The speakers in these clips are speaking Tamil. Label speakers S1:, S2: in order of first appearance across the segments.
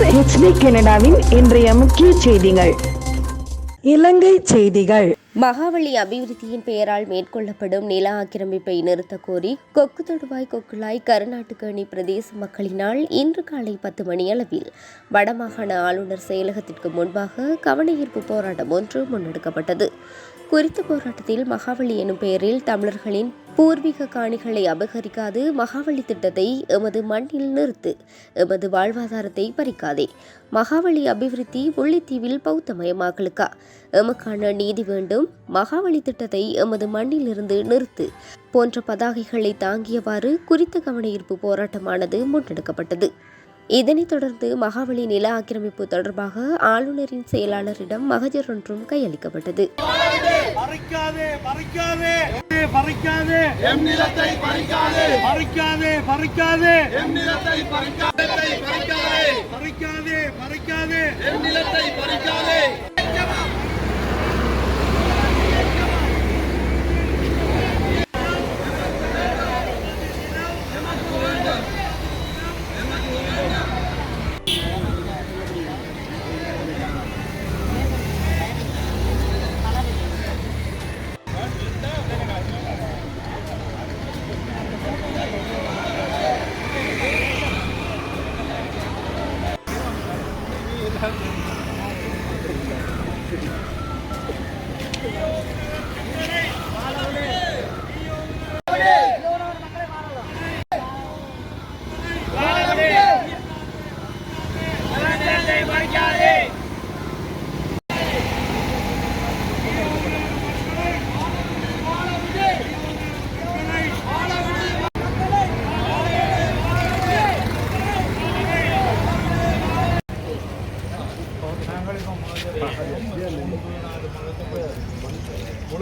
S1: வணக்கங்கள் ஹெச்டி கனடாவின் இன்றைய முக்கிய செய்திகள். இலங்கை செய்திகள்.
S2: மகாவலி அபிவிருத்தியின் பெயரால் மேற்கொள்ளப்படும் நில ஆக்கிரமிப்பை நிறுத்த கோரி கொக்கு தொடுவாய் கொக்குளாய் கருநாட்டுக்கணி பிரதேச மக்களினால் இன்று காலை பத்து மணியளவில் வடமாகாண ஆளுநர் செயலகத்திற்கு முன்பாக கவனஈர்ப்பு போராட்டம் ஒன்று முன்னெடுக்கப்பட்டது. குறித்த போராட்டத்தில் மகாவலி எனும் பெயரில் தமிழர்களின் பூர்வீக காணிகளை அபகரிக்காது மகாவலி திட்டத்தை எமது மண்ணில் நிறுத்து எமது வாழ்வாதாரத்தை பறிக்காதே. மகாவலி அபிவிருத்தி முல்லைத்தீவில் பௌத்தமயமாக்கலுக்கா? எமக்கான நீதி வேண்டும். மகாவலி திட்டத்தை எமது மண்ணிலிருந்து நிறுத்து. போன்ற பதாகைகளை தாங்கியவாறு குறித்த கவனஈர்ப்பு போராட்டமானது முன்னெடுக்கப்பட்டது. இதனைத் தொடர்ந்து மகாவலி நில ஆக்கிரமிப்பு தொடர்பாக ஆளுநரின் செயலாளரிடம் மகஜர் ஒன்றும் கையளிக்கப்பட்டது.
S3: பறிக்காதே.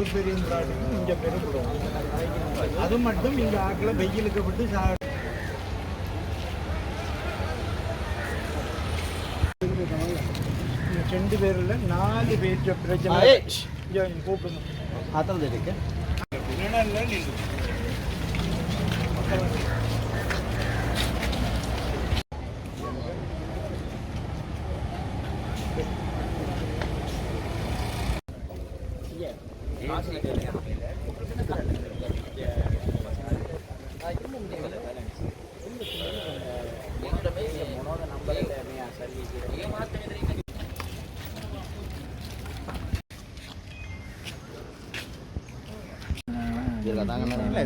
S3: பெரிய இங்கே பெருப்படுவோம் அது மட்டும் இங்கே ஆக்கில் வெயிலுக்கு விட்டு சா ரெண்டு பேரில் நாலு பேர்த்த பிரச்சனை கூப்பிடுங்க
S4: அத்தனை இருக்கு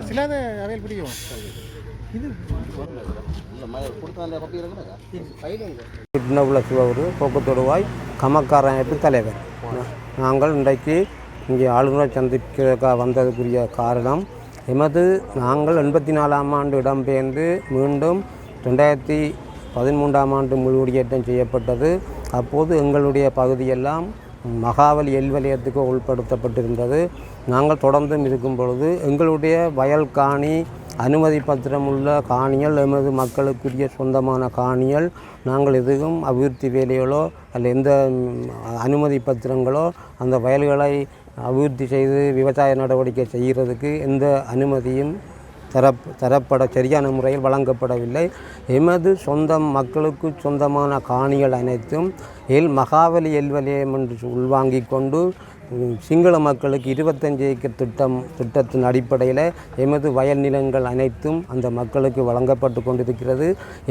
S3: சிலது அவையில் பிடிக்கும். இது
S4: சிவகுரு போக்குத்தொடுவாய் அமைப்பு தலைவர் நாங்கள் இன்றைக்கு இங்கே ஆளுநரை சந்திக்க வந்ததுக்குரிய காரணம் எமது நாங்கள் எண்பத்தி நாலாம் ஆண்டு இடம்பெயர்ந்து மீண்டும் ரெண்டாயிரத்தி பதிமூன்றாம் ஆண்டு முழுவடியேற்றம் செய்யப்பட்டது. அப்போது எங்களுடைய பகுதியெல்லாம் மகாவலி எல் உள்படுத்தப்பட்டிருந்தது. உட்படுத்தப்பட்டிருந்தது நாங்கள் தொடர்ந்தும் இருக்கும் பொழுது எங்களுடைய வயல் காணி அனுமதி பத்திரம் உள்ள காணிகள் எமது மக்களுக்குரிய சொந்தமான காணிகள் நாங்கள் எதுவும் அபிவிருத்தி வேலைகளோ அல்ல எந்த அனுமதி பத்திரங்களோ அந்த வயல்களை அபிவிருத்தி செய்து விவசாய நடவடிக்கை செய்கிறதுக்கு எந்த அனுமதியும் தரப் தரப்பட சரியான முறையில் வழங்கப்படவில்லை. எமது சொந்தம் மக்களுக்கு சொந்தமான காணிகள் அனைத்தும் எல் மகாவலி எல்வலயம் என்று உள்வாங்கிக் கொண்டு சிங்கள மக்களுக்கு இருபத்தஞ்சு ஏக்கர் திட்டம் திட்டத்தின் அடிப்படையில் எமது வயல் நிலங்கள் அனைத்தும் அந்த மக்களுக்கு வழங்கப்பட்டு கொண்டிருக்கிறது.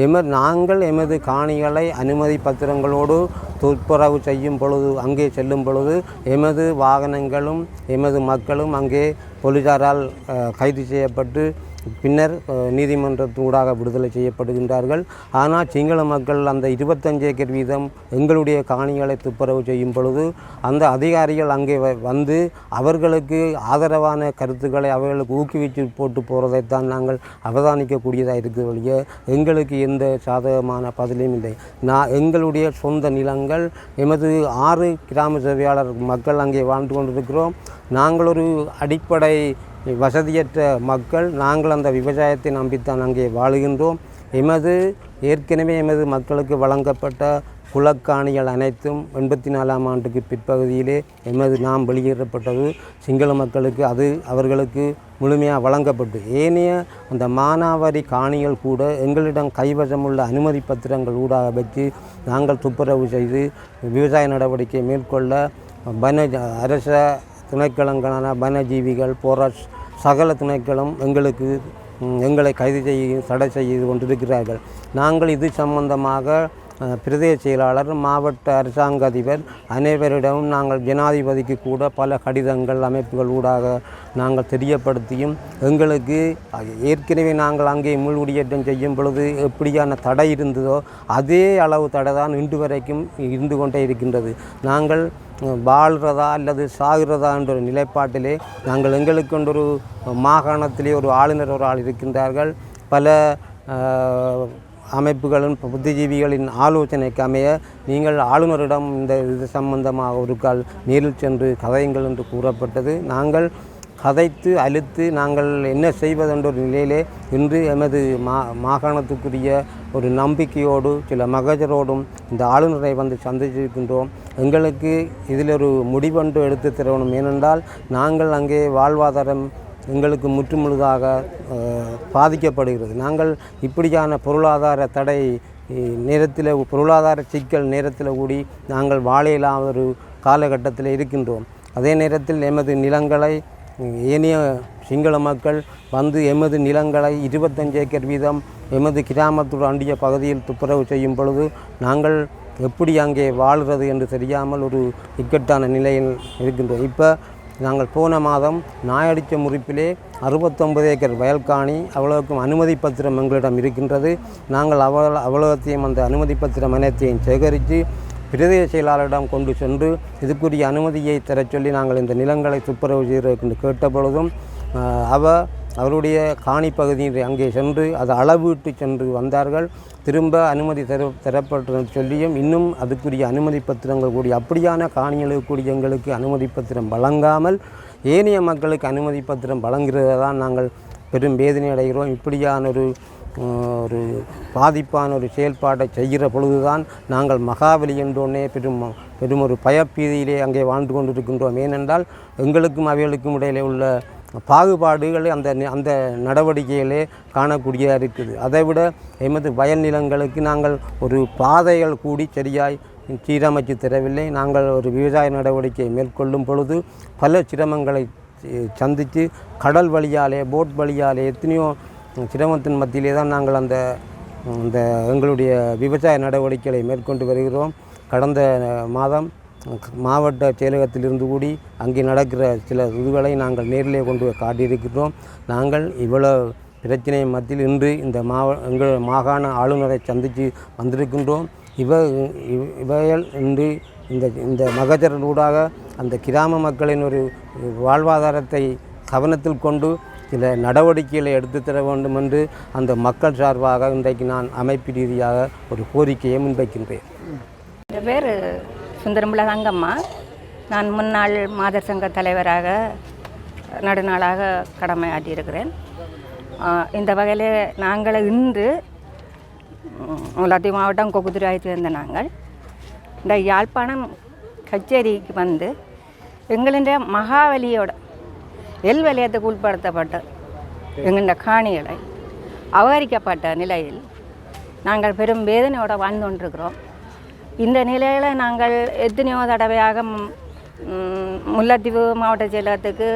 S4: எமது நாங்கள் எமது காணிகளை அனுமதி பத்திரங்களோடு துப்புரவு செய்யும் பொழுது அங்கே செல்லும் பொழுது எமது வாகனங்களும் எமது மக்களும் அங்கே போலீசாரால் கைது செய்யப்பட்டு பின்னர் நீதிமன்றத்தூடாக விடுதலை செய்யப்படுகின்றார்கள். ஆனால் சிங்கள மக்கள் அந்த இருபத்தஞ்சு ஏக்கர் வீதம் எங்களுடைய காணிகளை துப்புரவு செய்யும் பொழுது அந்த அதிகாரிகள் அங்கே வ- வந்து அவர்களுக்கு ஆதரவான கருத்துக்களை அவர்களுக்கு ஊக்குவித்து போட்டு போகிறதைத்தான் நாங்கள் அவதானிக்கக்கூடியதாக இருக்கிற வழியே எங்களுக்கு எந்த சாதகமான பதிலும் இல்லை. நான் எங்களுடைய சொந்த நிலங்கள் எமது ஆறு கிராம சேவையாளர் மக்கள் அங்கே வாழ்ந்து கொண்டிருக்கிறோம். நாங்கள் ஒரு அடிப்படை வசதியற்ற மக்கள் நாங்கள் அந்த விவசாயத்தை நம்பித்தான் அங்கே வாழுகின்றோம். எமது ஏற்கனவே எமது மக்களுக்கு வழங்கப்பட்ட குலக்காணிகள் அனைத்தும் எண்பத்தி நாலாம் ஆண்டுக்கு பிற்பகுதியிலே எமது நாம் வெளியேறப்பட்டது சிங்கள மக்களுக்கு அது அவர்களுக்கு முழுமையாக வழங்கப்பட்டு ஏனைய அந்த மானாவாரி காணிகள் கூட எங்களிடம் கைவசமுள்ள அனுமதி பத்திரங்கள் ஊடாக வச்சு நாங்கள் துப்புரவு செய்து விவசாய நடவடிக்கை மேற்கொள்ள வன அரச திணைக்களங்களான வனஜீவிகள் போரஸ் சகல திணைக்களம் எங்களுக்கு எங்களை கைது செய்ய தடை செய்து கொண்டிருக்கிறார்கள். நாங்கள் இது சம்பந்தமாக பிரதேச செயலாளர் மாவட்ட அரசாங்க அதிபர் அனைவரிடமும் நாங்கள் ஜனாதிபதிக்கு கூட பல கடிதங்கள் அமைப்புகள் ஊடாக நாங்கள் தெரியப்படுத்தியும் எங்களுக்கு ஏற்கனவே நாங்கள் அங்கே முள்குடியேற்றம் செய்யும் பொழுது எப்படியான தடை இருந்ததோ அதே அளவு தடை தான் இன்று வரைக்கும் இருந்து கொண்டே இருக்கின்றது. நாங்கள் வாழ்கிறதா அல்லது சாகிறதா என்ற ஒரு நிலைப்பாட்டிலே நாங்கள் எங்களுக்கு ஒரு மாகாணத்திலே ஒரு ஆளுநர் ஒரு ஆள் இருக்கின்றார்கள். பல அமைப்புகளும் புத்திஜீவிகளின் ஆலோசனைக்கு அமைய நீங்கள் ஆளுநரிடம் இந்த இது சம்பந்தமாக ஒரு கால் நேரில் சென்று கதையுங்கள் என்று கூறப்பட்டது. நாங்கள் கதைத்து அழுத்து நாங்கள் என்ன செய்வதென்ற ஒரு நிலையிலே இன்று எமது மா மாகாணத்துக்குரிய ஒரு நம்பிக்கையோடு சில மகஜரோடும் இந்த ஆளுநரை வந்து சந்திச்சிருக்கின்றோம் எங்களுக்கு இதில் ஒரு முடிவொன்று எடுத்து தரணும். ஏனென்றால் நாங்கள் அங்கே வாழ்வாதாரம் எங்களுக்கு முற்றுமுழுதாக பாதிக்கப்படுகிறது. நாங்கள் இப்படியான பொருளாதார தடை நேரத்தில் பொருளாதார சிக்கல் நேரத்தில் கூடி நாங்கள் வாழையிலா ஒரு காலகட்டத்தில் இருக்கின்றோம். அதே நேரத்தில் எமது நிலங்களை ஏனைய சிங்கள மக்கள் வந்து எமது நிலங்களை இருபத்தஞ்சு ஏக்கர் வீதம் எமது கிராமத்துடன் அண்டிய பகுதியில் துப்புரவு செய்யும் பொழுது நாங்கள் எப்படி அங்கே வாழ்கிறது என்று தெரியாமல் ஒரு இக்கட்டான நிலையில் இருக்கின்றோம். இப்போ நாங்கள் போன மாதம் நாயடிச்ச முறிப்பிலே அறுபத்தொன்பது ஏக்கர் வயல்காணி அவ்வளவுக்கும் அனுமதி பத்திரம் எங்களிடம் இருக்கின்றது. நாங்கள் அவ்வளோ அவ்வளோத்தையும் அந்த அனுமதி பத்திரம் அனைத்தையும் சேகரித்து பிரதேச செயலாளரிடம் கொண்டு சென்று இதுக்குரிய அனுமதியை தரச் சொல்லி நாங்கள் இந்த நிலங்களை துப்புரவு செய்வதற்கு என்று கேட்ட பொழுதும் அவ அவருடைய காணி பகுதியில் அங்கே சென்று அதை அளவிட்டு சென்று வந்தார்கள். திரும்ப அனுமதி தர தரப்பட்டு சொல்லியும் இன்னும் அதுக்குரிய அனுமதி பத்திரங்கள் கூடிய அப்படியான காணிகளுக்கு கூடிய எங்களுக்கு அனுமதி பத்திரம் வழங்காமல் ஏனைய மக்களுக்கு அனுமதி பத்திரம் வழங்குறதை தான் நாங்கள் பெரும் வேதனை அடைகிறோம். இப்படியான ஒரு ஒரு பாதிப்பான ஒரு செயல்பாட்டை செய்கிற பொழுதுதான் நாங்கள் மகாபலி என்றோன்னே பெரும் பெரும் ஒரு பயப்பீதியிலே அங்கே வாழ்ந்து கொண்டிருக்கின்றோம். ஏனென்றால் எங்களுக்கும் அவைகளுக்கும் இடையிலே உள்ள பாகுபாடுகள் அந்த அந்த நடவடிக்கைகளே காணக்கூடியதாக இருக்குது. அதை விட எமது வயல் நிலங்களுக்கு நாங்கள் ஒரு பாதைகள் கூடி சரியாய் சீரமைத்து தரவில்லை. நாங்கள் ஒரு விவசாய நடவடிக்கை மேற்கொள்ளும் பொழுது பல சிரமங்களை சந்தித்து கடல் வழியாலே போட் வழியாலே எத்தனையோ சிரமத்தின் மத்தியிலே தான் நாங்கள் அந்த அந்த எங்களுடைய விவசாய நடவடிக்கைகளை மேற்கொண்டு வருகிறோம். கடந்த மாதம் மாவட்ட செயலகத்திலிருந்து கூடி அங்கே நடக்கிற சில இதுகளை நாங்கள் நேரிலே கொண்டு போய் காட்டியிருக்கிறோம். நாங்கள் இவ்வளோ பிரச்சனை மத்தியில் இன்று இந்த மாவ எங்கள் மாகாண ஆளுநரை சந்தித்து வந்திருக்கின்றோம். இவ இவ- இவைகள் இன்று இந்த இந்த மகஜரூடாக அந்த கிராம மக்களின் ஒரு வாழ்வாதாரத்தை கவனத்தில் கொண்டு சில நடவடிக்கைகளை எடுத்து தர வேண்டும் என்று அந்த மக்கள் சார்பாக இன்றைக்கு நான் அமைப்பு ரீதியாக ஒரு கோரிக்கையை முன்வைக்கின்றேன்.
S5: பேர் சுந்தரம்புல தங்கம்மா நான் முன்னாள் மாதர் சங்க தலைவராக நடுநாளாக கடமையாற்றியிருக்கிறேன் ஆஹ் இந்த வகையில் நாங்கள் இன்று முலாத்தி மாவட்டம் கொக்குதுராய் சேர்ந்த நாங்கள். இந்த யாழ்ப்பாணம் கச்சேரிக்கு வந்து எங்களுடைய மகாவலியோட எல் வலயத்துக்கு உட்படுத்தப்பட்ட எங்களுடைய காணிகளை அபகரிக்கப்பட்ட நிலையில் நாங்கள் பெரும் வேதனையோடு வாழ்ந்து கொண்டிருக்கிறோம். இந்த நிலையில் நாங்கள் எத்தனையோ தடவையாக முல்லத்தீவு முல்லைத்தீவு மாவட்ட செயலகத்துக்கு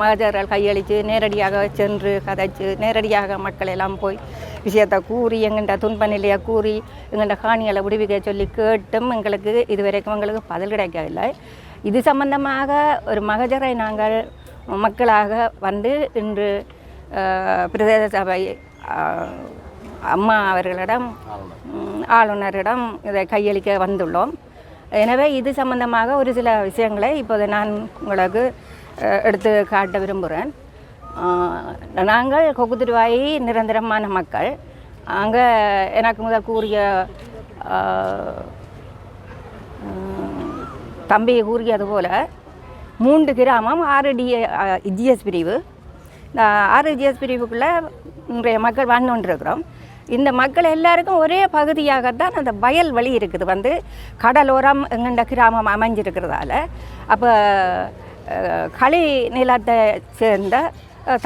S5: மகஜர்கள் கையளித்து நேரடியாக சென்று கதைச்சு நேரடியாக மக்கள் எல்லாம் போய் விஷயத்தை கூறி எங்கள்கிட்ட துன்ப நிலையை கூறி எங்கள்கிட்ட காணிகளை விடுவிக்க சொல்லி கேட்டும் எங்களுக்கு இதுவரைக்கும் எங்களுக்கு பதில் கிடைக்கவில்லை. இது சம்பந்தமாக ஒரு மகஜரை நாங்கள் மக்களாக வந்து இன்று பிரதேச சபை அம்மா அவர்களிடம் ஆளுநரிடம் இதை கையளிக்க வந்துள்ளோம். எனவே இது சம்பந்தமாக ஒரு சில விஷயங்களை இப்போது நான் உங்களுக்கு எடுத்து காட்ட விரும்புகிறேன் நாங்கள் கொக்குத்திருவாயி நிரந்தரமான மக்கள். அங்கே எனக்கு முதல் கூறிய தம்பி கூறியது போல் மூன்று கிராமம் ஆறு டி ஜிஎஸ் பிரிவு. இந்த ஆறு ஜிஎஸ் பிரிவுக்குள்ளே இன்றைய மக்கள் வாழ்ந்து கொண்டிருக்கிறோம். இந்த மக்கள் எல்லாருக்கும் ஒரே பகுதியாகத்தான் அந்த வயல் வழி இருக்குது. வந்து கடலோரம் எங்கண்ட கிராமம் அமைஞ்சிருக்கிறதால. அப்போ களி நிலத்தை சேர்ந்த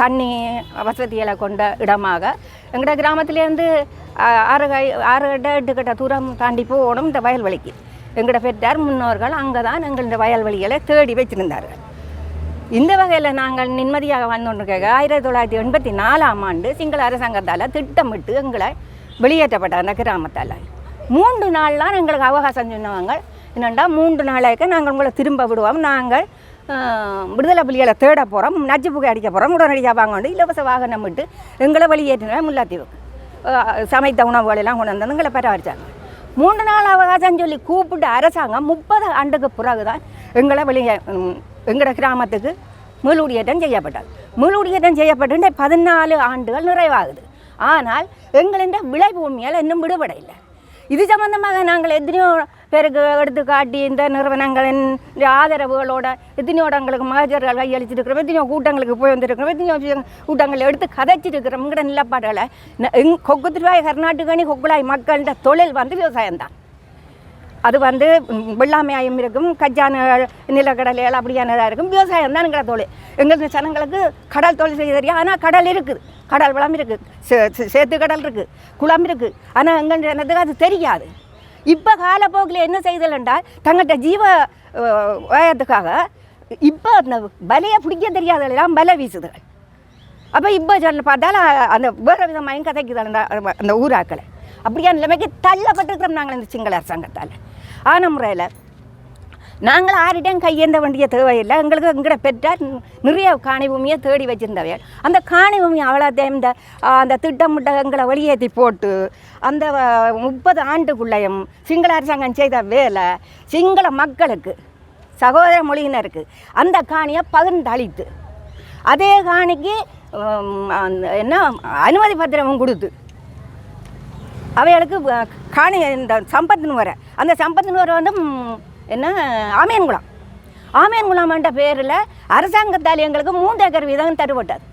S5: தண்ணி வசதிகளை கொண்ட இடமாக எங்களோட கிராமத்திலேருந்து ஆறு கை ஆறு கட்ட எட்டு கட்ட தூரம் தாண்டி போகணும் இந்த வயல்வெளிக்கு எங்களோட பெற்றார் முன்னோர்கள் அங்கே தான் எங்களோட வயல்வெளிகளை தேடி வச்சுருந்தார்கள். இந்த வகையில் நாங்கள் நிம்மதியாக வாழ்ந்தோன்றிருக்க ஆயிரத்தி தொள்ளாயிரத்தி எண்பத்தி நாலாம் ஆண்டு சிங்கள அரசாங்கத்தால் திட்டமிட்டு எங்களை வெளியேற்றப்பட்ட அந்த கிராமத்தால். மூன்று நாள்லாம் எங்களுக்கு அவகாசம் சொன்னவங்க. என்னென்னா மூன்று நாளைக்கு நாங்கள் உங்களை திரும்ப விடுவோம். நாங்கள் விடுதலை புலிகளை தேட போகிறோம் நச்சு புகை அடிக்க போகிறோம் உடனடியாக வாங்கணும் இலவச வாகனம் விட்டு எங்களை வெளியேற்றினா முல்லாத்தீவுக்கு சமைத்த உணவுகளெல்லாம் கொண்டு வந்து எங்களை பராமரித்தாங்க மூன்று நாள் அவகாசம் சொல்லி கூப்பிட்டு அரசாங்கம் முப்பது ஆண்டுக்கு பிறகு தான் எங்களை வெளியே எங்களோட கிராமத்துக்கு மீளுடியேற்றம் செய்யப்பட்டது. மீளுடியேற்றம் செய்யப்பட்டு பதினாலு ஆண்டுகள் நிறைவாகுது. ஆனால் எங்களின் விளை பூமியால் இன்னும் விடுபட இல்லை இது சம்பந்தமாக நாங்கள் எத்தனையோ பேருக்கு எடுத்து காட்டி இந்த நிறுவனங்களின் ஆதரவுகளோட எத்தனையோ இடங்களுக்கு மகஜர்கள் கையளிச்சிருக்கிறோம் எத்தனையோ கூட்டங்களுக்கு போய் வந்திருக்கிறோம் எத்தனையோ கூட்டங்களை எடுத்து கதைச்சிருக்கிறோம். இங்கிற நிலப்பாடுகளை ந- எங் கர்நாடகனி கொக்குலாய் மக்கள்கிட்ட தொழில் வந்து விவசாயம்தான். அது வந்து ம், வெள்ளாமையாயும் இருக்கும் கஜான நிலக்கடலைகள் அப்படியானதாக இருக்கும். விவசாயம் தான் எங்களை தொழில். எங்களுக்கு ஜனங்களுக்கு கடல் தொழில் செய்ய தெரியும். ஆனால் கடல் இருக்குது. கடல் வளம் இருக்குது. சே- சேத்து கடல் இருக்குது. குளம் இருக்குது. ஆனால் எங்கள் ஜனத்துக்கு அது தெரியாது. இப்போ காலப்போக்கில் என்ன செய்தல் என்றால் தங்கள்கிட்ட ஜீவ வயத்துக்காக இப்போ அந்த பலையை பிடிக்க தெரியாதெல்லாம் பலை வீசுதுகள் அப்போ இப்போ சொல்ல பார்த்தாலும் அந்த வேறு விதமாக கதைக்குது அந்த அந்த ஊராக்களை. அப்படியான நிலைமைக்கு தள்ளப்பட்டிருக்கிறோம் நாங்கள் இந்த சிங்கள அரசாங்கத்தால். ஆன முறையில். நாங்கள் ஆறிடம் கையேந்த வேண்டிய தேவையில்லை. எங்களுக்கு எங்கட பெற்றார் நிறைய காணி பூமியை தேடி வச்சிருந்தவையல் அந்த காணி பூமி அவ்வளோத்தையும் இந்த அந்த திட்டமிட்ட எங்களை வெளியேற்றி போட்டு அந்த முப்பது ஆண்டுக்குள்ளேயும் சிங்கள அரசாங்கம் செய்த வேலை சிங்கள மக்களுக்கு சகோதர மொழியினருக்கு அந்த காணியை பகிர்ந்து அழித்து அதே காணிக்கு அந்த என்ன அனுமதி பத்திரமும் கொடுத்து அவைகளுக்கு காணி இந்த சம்பத்துன்னு வர. அந்த சம்பத்துன்னு வர வந்து என்ன ஆமியன்குளம் ஆமியன்குளம் என்ற பேரில் அரசாங்கத்தால் எங்களுக்கு மூன்று ஏக்கர் வீதம் தருப்பட்டது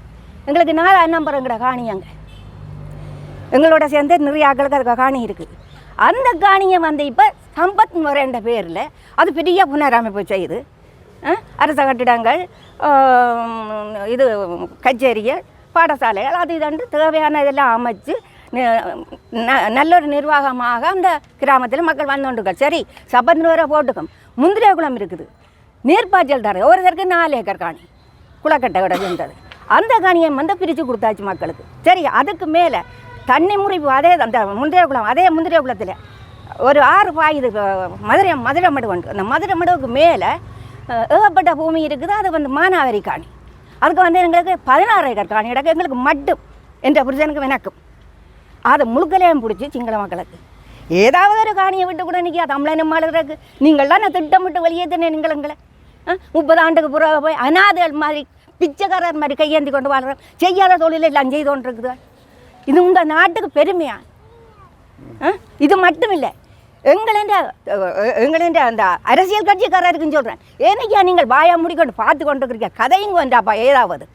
S5: எங்களுக்கு நாலு அண்ணம்பரங்கிற காணி அங்கே. எங்களோட சேர்ந்து நிறைய ஆக்களுக்கு அதுக்கு காணி இருக்குது. அந்த காணியை வந்து இப்போ சம்பத் முறைன்ற பேரில் அது பெரிய புனரமைப்பு செய்யுது. அரச கட்டிடங்கள் இது கச்சேரிகள் பாடசாலைகள் அது இதன்று தேவையான இதெல்லாம் அமைச்சு நல்லொரு நிர்வாகமாக அந்த கிராமத்தில் மக்கள் வந்துண்டுகள். சரி சபந்து போட்டுக்கும். முந்திரிய குளம் இருக்குது. நீர்ப்பாய்ச்சல் தர ஒருத்தருக்கு நாலு ஏக்கர் காணி. குளக்கட்டை கிடக்கின்றது அந்த காணியை வந்து பிரித்து கொடுத்தாச்சு மக்களுக்கு. சரி அதுக்கு மேலே தண்ணி முறிவு அதே அந்த முந்திரிய குளம் அதே முந்திரிய குளத்தில் ஒரு ஆறு பாயுது மதுரை மதுரை மடு உண்டு அந்த மதுரை மடுவுக்கு மேலே ஏகப்பட்ட பூமி இருக்குது. அது வந்து மானாவரி காணி. அதுக்கு வந்து எங்களுக்கு பதினாறு ஏக்கர் காணி கிடக்கு. எங்களுக்கு மட்டும் என்ற புரிஜனுக்கும் வினக்கும். அதை முழுக்கலையும் பிடிச்சி சிங்கள மக்களுக்கு. ஏதாவது ஒரு காணியை விட்டு கூட நிற்கி தமிழனும் நம்மளுக்கு நீங்கள்லாம் நான் திட்டமிட்டு வெளியேற்றினேன் நீங்களுங்களை முப்பது ஆண்டுக்கு புறாவை போய் அனாதைகள் மாதிரி பிச்சைக்காரர் மாதிரி கையேந்தி கொண்டு வாழ்கிறோம் செய்யாத தொழிலை எல்லாம் செய்து கொண்டு இருக்குது. இது உங்கள் நாட்டுக்கு பெருமையா? ஆ? இது மட்டும் இல்லை எங்களின் எங்களின் அந்த அரசியல் கட்சிக்காரருக்குன்னு சொல்கிறேன் ஏனையா நீங்கள் வாயா முடிக்கொண்டு பார்த்து கொண்டு இருக்கிறீங்க கதையும் வேண்டாப்பா ஏதாவது.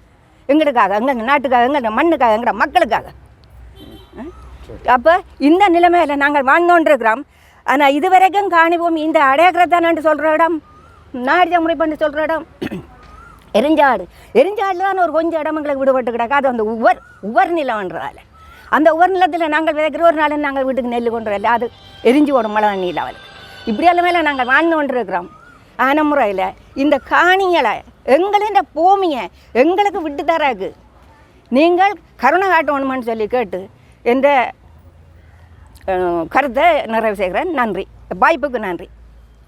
S5: எங்களுக்காக எங்கள் நாட்டுக்காக எங்கள் மண்ணுக்காக எங்களோட மக்களுக்காக. அப்போ இந்த நிலைமையில் நாங்கள் வாழ்ந்தோன்றிருக்கிறோம் ஆனால் இதுவரைக்கும் காணிவோம் இந்த அடையாக்கிறதானு சொல்கிற இடம் நாடிஜ முறைப்பண்டு சொல்கிற இடம். எரிஞ்சாடு. எரிஞ்சாடில் தான் ஒரு கொஞ்சம் இடம் எங்களுக்கு விடுபட்டு கிடக்காது அது அந்த உவர் உவர் நிலம்ன்றதால அந்த உவர் நிலத்தில் நாங்கள் விதைக்கிற ஒரு நாள் நாங்கள் வீட்டுக்கு நெல் கொண்டு வரல. அது எரிஞ்சு ஓடும் மழை தண்ணியில் அவளுக்கு. இப்படி எல்லாமே நாங்கள் வாழ்ந்து கொண்டிருக்கிறோம் ஆன முறையில் இந்த காணிகளை எங்களின் பூமியை எங்களுக்கு விட்டு தராக்கு. நீங்கள் கருணை காட்டணுமான்னு சொல்லி கேட்டு என்ற கருத்தை நிறைவு செய்கிறேன். நன்றி. வாய்ப்புக்கு நன்றி.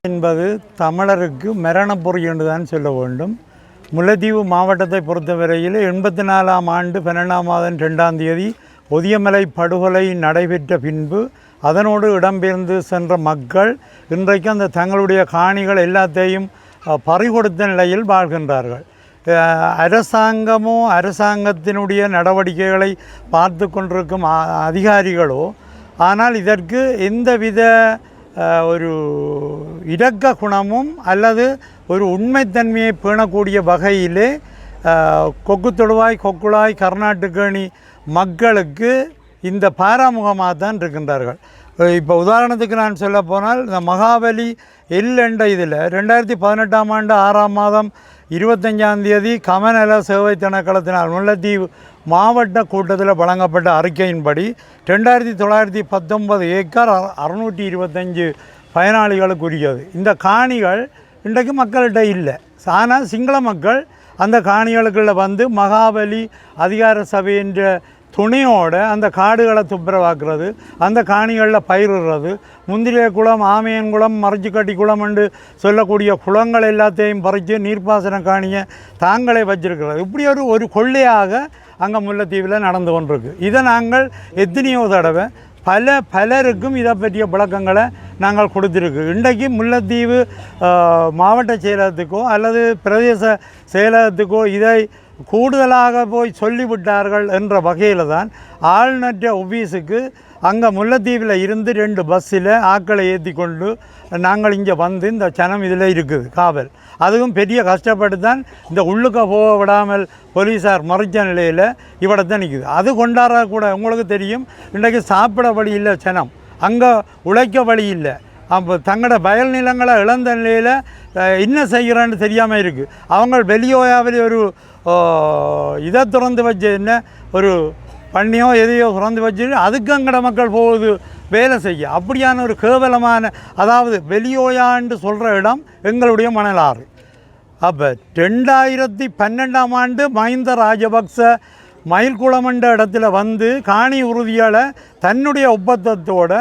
S3: என்பது தமிழருக்கு மரணப்பொறி என்று தான் சொல்ல வேண்டும். முல்லைத்தீவு மாவட்டத்தை பொறுத்தவரையில் எண்பத்தி நாலாம் ஆண்டு பன்னெண்டாம் மாதம் ரெண்டாம் தேதி ஒதியமலை படுகொலை நடைபெற்ற பின்பு அதனோடு இடம்பெயர்ந்து சென்ற மக்கள் இன்றைக்கு அந்த தங்களுடைய காணிகள் எல்லாத்தையும் பறிகொடுத்த நிலையில் வாழ்கின்றார்கள். அரசாங்கமோ அரசாங்கத்தினுடைய நடவடிக்கைகளை பார்த்து கொண்டிருக்கும் அதிகாரிகளோ ஆனால் இதற்கு எந்தவித ஒரு இரக்க குணமும் அல்லது ஒரு உண்மைத்தன்மையை பேணக்கூடிய வகையிலே கொக்கு தொடுவாய் கொக்குழாய் கர்நாட்டுக்கணி மக்களுக்கு இந்த பாராமுகமாக தான் இருக்கின்றார்கள். இப்போ உதாரணத்துக்கு நான் சொல்ல போனால் இந்த மகாபலி எல் என்ற இதில் ரெண்டாயிரத்தி பதினெட்டாம் ஆண்டு ஆறாம் மாதம் இருபத்தஞ்சாம் தேதி கமநல சேவை திணைக்களத்தினால் முல்லைத்தீவு மாவட்ட கூட்டத்தில் வழங்கப்பட்ட அறிக்கையின்படி ரெண்டாயிரத்தி தொள்ளாயிரத்தி பத்தொன்பது ஏக்கர் அறுநூற்றி இருபத்தஞ்சு பயனாளிகளுக்குரியது. இந்த காணிகள் இன்றைக்கு மக்கள்கிட்ட இல்லை. ஆனால் சிங்கள மக்கள் அந்த காணிகளுக்குள்ள வந்து மகாபலி அதிகார சபையின்ற துணியோடு அந்த காடுகளை துப்புரவாக்குறது அந்த காணிகளில் பயிரிடுறது முந்திரிய குளம் ஆமையன் குளம் மறைச்சிக்கட்டி குளம் என்று சொல்லக்கூடிய குளங்கள் எல்லாத்தையும் பறித்து நீர்ப்பாசன காணியை தாங்களே வச்சிருக்கிறது. இப்படி ஒரு ஒரு கொள்ளையாக அங்கே முல்லைத்தீவில் நடந்து கொண்டிருக்கு. இதை நாங்கள் எத்தனையோ தடவை பல பலருக்கும் இதை பற்றிய விளக்கங்களை நாங்கள் கொடுத்துருக்கு. இன்றைக்கு முல்லைத்தீவு மாவட்ட செயலகத்துக்கோ அல்லது பிரதேச செயலகத்துக்கோ இதை கூடுதலாக போய் சொல்லிவிட்டார்கள் என்ற வகையில் தான் ஆளுநற்ற ஒபீஸுக்கு அங்கே முல்லைத்தீவில் இருந்து ரெண்டு பஸ்ஸில் ஆட்களை ஏற்றி கொண்டு நாங்கள் இங்கே வந்து இந்த சனம் இதில் இருக்குது காவல். அதுவும் பெரிய கஷ்டப்பட்டு தான் இந்த உள்ளுக்க போக விடாமல் போலீஸார் மறைச்ச நிலையில் இவடத்தான் நிற்குது அது கொண்டாட கூட உங்களுக்கு தெரியும் இன்றைக்கு சாப்பிட வழி இல்லை சனம். அங்கே உழைக்க வழி இல்லை. அப்போ தங்களோட வயல் நிலங்களை இழந்த நிலையில் என்ன செய்கிறான்னு தெரியாமல் இருக்குது அவங்க வெளியோயாவில் ஒரு இதை திறந்து வச்சு என்ன ஒரு பண்ணியோ எதையோ சுரந்து வச்சு அதுக்கு அங்கட மக்கள் போகுது வேலை செய்ய. அப்படியான ஒரு கேவலமான அதாவது வெளியோயான்னு சொல்கிற இடம் எங்களுடைய மணலாறு. அப்போ ரெண்டாயிரத்தி பன்னெண்டாம் ஆண்டு மஹிந்த ராஜபக்ச மயில்குளமண்ட இடத்துல வந்து காணி உறுதியால் தன்னுடைய ஒப்பந்தத்தோட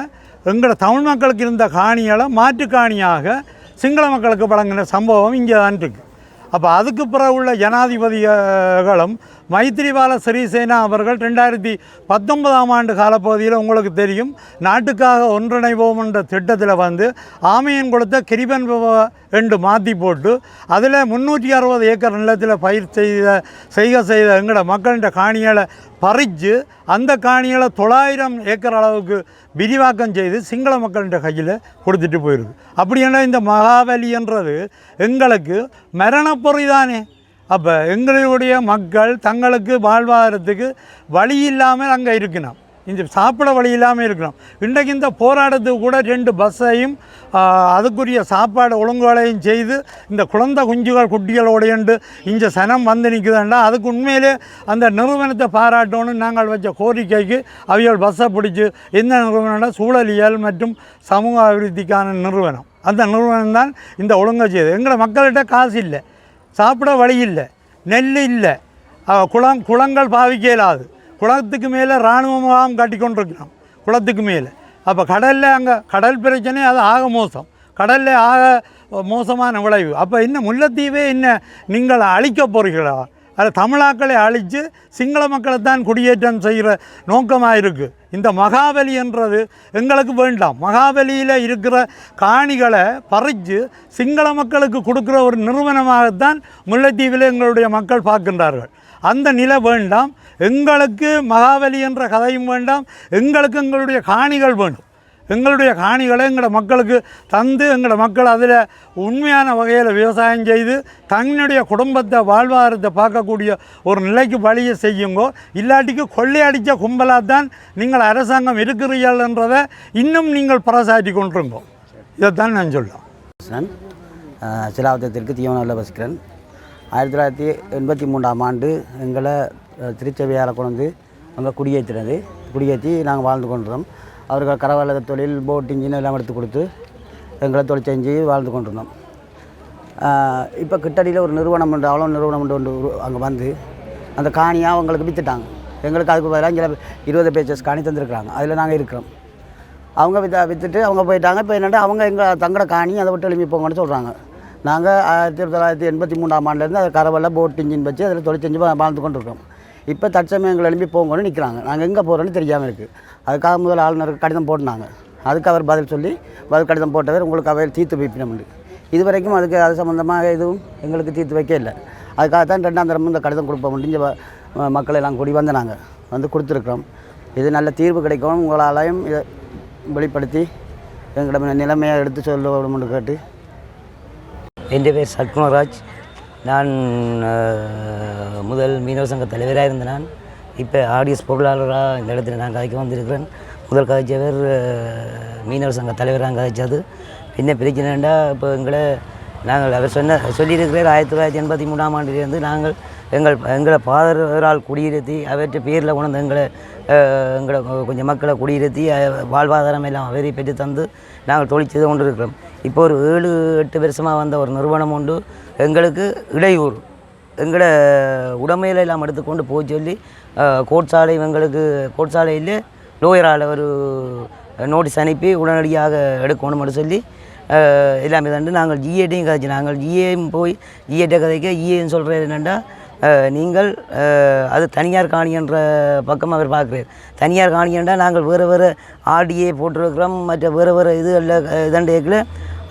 S3: எங்களோட தமிழ் மக்களுக்கு இருந்த காணிகளை மாற்று காணியாக சிங்கள மக்களுக்கு வழங்கின சம்பவம் இங்கே தான் இருக்குது அப்போ அதுக்கு பிறகு உள்ள ஜனாதிபதிகளும் மைத்திரிபால சிறிசேனா அவர்கள் ரெண்டாயிரத்தி பத்தொன்பதாம் ஆண்டு காலப்பகுதியில் உங்களுக்கு தெரியும் நாட்டுக்காக ஒன்றிணைவோம் என்ற திட்டத்தில் வந்து ஆமையன் கொடுத்த கிரிபன் ரெண்டு என்று மாற்றி போட்டு அதில் முந்நூற்றி அறுபது ஏக்கர் நிலத்தில் பயிர் செய்த செய்க செய்த எங்களோட மக்களின் காணிகளை பறித்து அந்த காணிகளை தொள்ளாயிரம் ஏக்கர் அளவுக்கு விரிவாக்கம் செய்து சிங்கள மக்களின் கையில் கொடுத்துட்டு போயிருக்கு. அப்படின்னா இந்த மகாபலின்றது எங்களுக்கு மரணப்பொறி தானே. அப்போ எங்களுடைய மக்கள் தங்களுக்கு வாழ்வாதாரத்துக்கு வழி இல்லாமல் அங்கே இருக்கணும். இந்த சாப்பிட வழி இல்லாமல் இருக்கணும். இன்றைக்கு இந்த போராட்டத்துக்கு கூட ரெண்டு பஸ்ஸையும் அதுக்குரிய சாப்பாடு ஒழுங்குகளையும் செய்து இந்த குழந்தை குஞ்சுகள் குட்டிகளோடையண்டு இந்த சனம் வந்து நிற்குதுண்டா அதுக்கு உண்மையிலே அந்த நிறுவனத்தை பாராட்டணும்னு நாங்கள் வச்ச கோரிக்கைக்கு அவியல் பஸ்ஸை பிடிச்சி எந்த நிறுவனம்னா சூழலியல் மற்றும் சமூக அபிவிருத்திக்கான நிறுவனம். அந்த நிறுவனம் தான் இந்த ஒழுங்கை செய்யுது எங்களை மக்கள்கிட்ட காசு இல்லை. சாப்பிட வழி இல்லை நெல் இல்லை. குளம் குளங்கள் பாவிக்க இயலாது. குளத்துக்கு மேலே இராணுவ முகாம் கட்டி கொண்டிருக்கிறோம் குளத்துக்கு மேலே. அப்போ கடலில் அங்கே கடல் பிரச்சனை அது ஆக மோசம். கடலில் ஆக மோசமான விளைவு. அப்போ இன்னும் முல்லைத்தீவே என்ன நீங்கள் அழிக்க போகிறீர்களா? அதில் தமிழாக்களை அழித்து சிங்கள மக்களை தான் குடியேற்றம் செய்கிற நோக்கமாக இருக்குது இந்த மகாபலி என்றது எங்களுக்கு வேண்டாம். மகாபலியில் இருக்கிற காணிகளை பறித்து சிங்கள மக்களுக்கு கொடுக்குற ஒரு நிறுவனமாகத்தான் முல்லைத்தீவில் எங்களுடைய மக்கள் பார்க்கின்றார்கள். அந்த நிலை வேண்டாம். எங்களுக்கு மகாபலி என்ற கதையும் வேண்டாம். எங்களுக்கு எங்களுடைய காணிகள் வேண்டும் எங்களுடைய காணிகளை எங்களோட மக்களுக்கு தந்து எங்களோட மக்கள் அதில் உண்மையான வகையில் விவசாயம் செய்து தன்னுடைய குடும்பத்தை வாழ்வாதாரத்தை பார்க்கக்கூடிய ஒரு நிலைக்கு வழியை செய்யுங்கோ. இல்லாட்டிக்கு கொள்ளையடித்த கும்பலாக தான் நீங்கள் அரசாங்கம் இருக்கிறீர்கள்ன்றதை இன்னும் நீங்கள் பறைசாற்றி கொண்டிருங்கோ. இதைத்தான் நான் சொல்லுவேன்
S6: சிலாவத்தத்திற்கு தீவனவில் வசிக்கிறேன். ஆயிரத்தி தொள்ளாயிரத்தி எண்பத்தி மூன்றாம் ஆண்டு எங்களை திருச்சபையால் கொண்டு வந்து அங்கே குடியேற்றினது. குடியேற்றி நாங்கள் வாழ்ந்து கொண்டிருந்தோம். அவர்கள் கரவல தொழில் போட் எல்லாம் எடுத்து கொடுத்து எங்களை தொழில் செஞ்சு வாழ்ந்து கொண்டிருந்தோம். இப்போ கிட்டடியில் ஒரு நிறுவனம் உண்டு அவ்வளோ நிறுவனம் உண்டு ஒன்று அங்கே வந்து அந்த காணியாக அவங்களுக்கு விற்றுட்டாங்க எங்களுக்கு அதுக்கு பதிலாக இங்கே இருபது பேச்சஸ் காணி தந்திருக்கிறாங்க. அதில் நாங்கள் இருக்கிறோம். அவங்க வித்த விற்றுட்டு அவங்க போயிட்டாங்க. இப்போ என்னென்னா அவங்க எங்கள் தங்கட காணி அதை விட்டு எழுப்பி போங்கன்னு சொல்கிறாங்க நாங்கள் ஆயிரத்தி தொள்ளாயிரத்தி எண்பத்தி மூணாம் ஆண்டுலேருந்து அதை கரவல்ல போட் இன்ஜின் வச்சு அதில் தொழில் செஞ்சு வாழ்ந்து கொண்டு இருக்கோம் இப்போ தற்சமயம் எங்களை எழுப்பி போங்கன்னு நிற்கிறாங்க நாங்கள் எங்கே போகிறோன்னு தெரியாமல் இருக்குது அதுக்காக முதல் ஆளுநருக்கு கடிதம் போட்டுனாங்க அதுக்கு அவர் பதில் சொல்லி பதில் கடிதம் போட்டவர் உங்களுக்கு அவையில் தீர்த்து வைப்பினோம்னு இது வரைக்கும் அதுக்கு அது சம்மந்தமாக எதுவும் எங்களுக்கு தீர்த்து வைக்க இல்லை அதுக்காக தான் ரெண்டாம் தரம் இந்த கடிதம் கொடுப்போம் முடிஞ்ச மக்கள் எல்லாம் கூடி வந்து நாங்கள் வந்து கொடுத்துருக்குறோம் இது நல்ல தீர்வு கிடைக்கும் உங்களாலையும் இதை வெளிப்படுத்தி எங்களோட நிலைமையை எடுத்து சொல்ல வேணும்னு கேட்டு
S7: എൻ്റെ പേര് സൽകുമാർരാജ് நான் முதல் மீனவ சங்க தலைவராக இருந்த நான். இப்போ ஆடியஸ் பொருளாளராக இந்த இடத்துல நான் கதைக்க வந்திருக்கிறேன். முதல் கதைச்சவர் மீனவர் சங்க தலைவராக கதைச்சது என்ன பிரச்சனைண்டா இப்போ எங்களை நாங்கள் அவர் சொன்ன சொல்லியிருக்கிறார் ஆயிரத்தி தொள்ளாயிரத்தி எண்பத்தி மூணாம் ஆண்டிலிருந்து நாங்கள் எங்கள் எங்களை பாதரால் குடியிருத்தி அவற்றை பேரில் கொண்டு வந்து எங்களை எங்களை கொஞ்சம் மக்களை குடியிருத்தி வாழ்வாதாரம் எல்லாம் அவரை பெற்று தந்து நாங்கள் தொழில் கொண்டிருக்கிறோம். கொண்டு இருக்கிறோம் இப்போ ஒரு ஏழு எட்டு வருஷமாக வந்த ஒரு நிறுவனம் உண்டு. எங்களுக்கு இடையூறு. எங்களோட உடமையில எல்லாம் எடுத்துக்கொண்டு போக சொல்லி கோட் கோட்சாலை எங்களுக்கு கோட்சாலையில் லோயரால் ஒரு நோட்டீஸ் அனுப்பி உடனடியாக எடுக்கணும்னு சொல்லி எல்லாமே தண்டு. நாங்கள் ஜிஏட்டையும் கதைச்சு நாங்கள் ஜிஏயும் போய் ஜிஏட்டை கதைக்க ஜிஏன்னு சொல்கிறது என்னென்னா நீங்கள் அது தனியார் காணி என்ற பக்கம் அவர் பார்க்குறார். தனியார் காணி என்றால் நாங்கள் வேறு வேறு ஆடியே போட்டிருக்கிறோம் மற்ற வேறு வேறு இது எல்லாம் இதண்டேக்கில்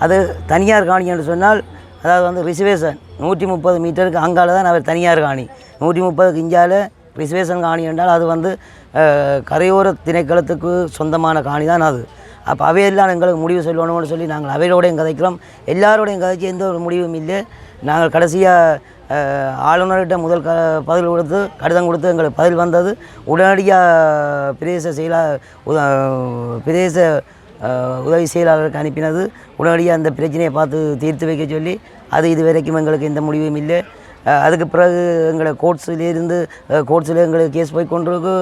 S7: அது தனியார் காணி என்று சொன்னால் அதாவது வந்து ரிசர்வேஷன் நூற்றி முப்பது மீட்டருக்கு அங்கால தான் அவர் தனியார் காணி. நூற்றி முப்பதுக்கு இஞ்சால ரிசர்வேஷன் காணி என்றால் அது வந்து கரையோர திணைக்களத்துக்கு சொந்தமான காணி தான் அது. அப்போ அவையெல்லாம் எங்களுக்கு முடிவு சொல்லணும்னு சொல்லி நாங்கள் அவையோடையும் கதைக்கிறோம். எல்லாரோடையும் கதைச்சி எந்த ஒரு முடிவும் இல்லை. நாங்கள் கடைசியாக ஆளுநர்கிட்ட முதல் க பதில் கொடுத்து கடிதம் கொடுத்து எங்களுக்கு பதில் வந்தது. உடனடியாக பிரதேச செயலா உத- பிரதேச உதவி செயலாளருக்கு அனுப்பினது. உடனடியாக அந்த பிரச்சனையை பார்த்து தீர்த்து வைக்க சொல்லி அது இது வரைக்கும் எங்களுக்கு எந்த முடிவும் இல்லை. அதுக்கு பிறகு எங்களை கோர்ட்ஸிலேருந்து கோர்ட்ஸில் எங்களுக்கு கேஸ் போய் கொண்டிருக்கு.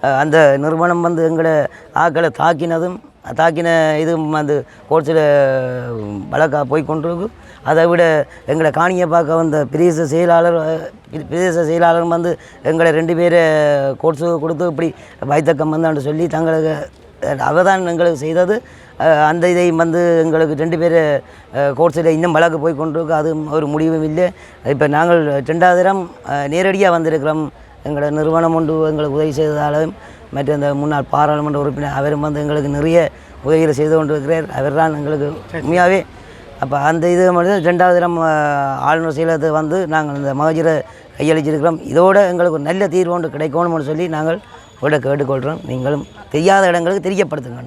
S7: அந்த நிறுவனம் வந்து எங்களை ஆக்களை தாக்கினதும் தாக்கின இதுவும் அந்த கோர்ட்ஸில் வழக்காக போய் கொண்டிருக்கு. அதை விட எங்களை காணியை பார்க்க வந்த பிரதேச செயலாளர் பிரதேச செயலாளர் வந்து எங்களை ரெண்டு பேரை கோட்ஸு கொடுத்து இப்படி வைத்தக்கம் வந்தான்னு சொல்லி தங்களுக்கு அவதான் எங்களுக்கு செய்தது. அந்த இதை வந்து எங்களுக்கு ரெண்டு பேர் கோர்ஸில் இன்னும் வழக்கு போய் கொண்டிருக்கு. அது ஒரு முடிவும் இல்லை. இப்போ நாங்கள் ரெண்டாவது தரம் நேரடியாக வந்திருக்கிறோம். எங்களோட நிறுவனம் ஒன்று எங்களுக்கு உதவி செய்ததாலும் மற்ற இந்த முன்னாள் பாராளுமன்ற உறுப்பினர் அவரும் வந்து எங்களுக்கு நிறைய உதவிகளை செய்து கொண்டிருக்கிறார். அவர் தான் எங்களுக்கு உண்மையாகவே அப்போ அந்த இது மட்டும் ரெண்டாவது நம்ம ஆளுநர் செயலகத்தை வந்து நாங்கள் இந்த மகஜரை கையளிச்சிருக்கிறோம். இதோட எங்களுக்கு ஒரு நல்ல தீர்வு ஒன்று கிடைக்கணும்னு சொல்லி நாங்கள் உங்களை கேட்டுக்கொள்கிறோம். நீங்களும் தெரியாத இடங்களுக்கு தெரியப்படுத்துங்க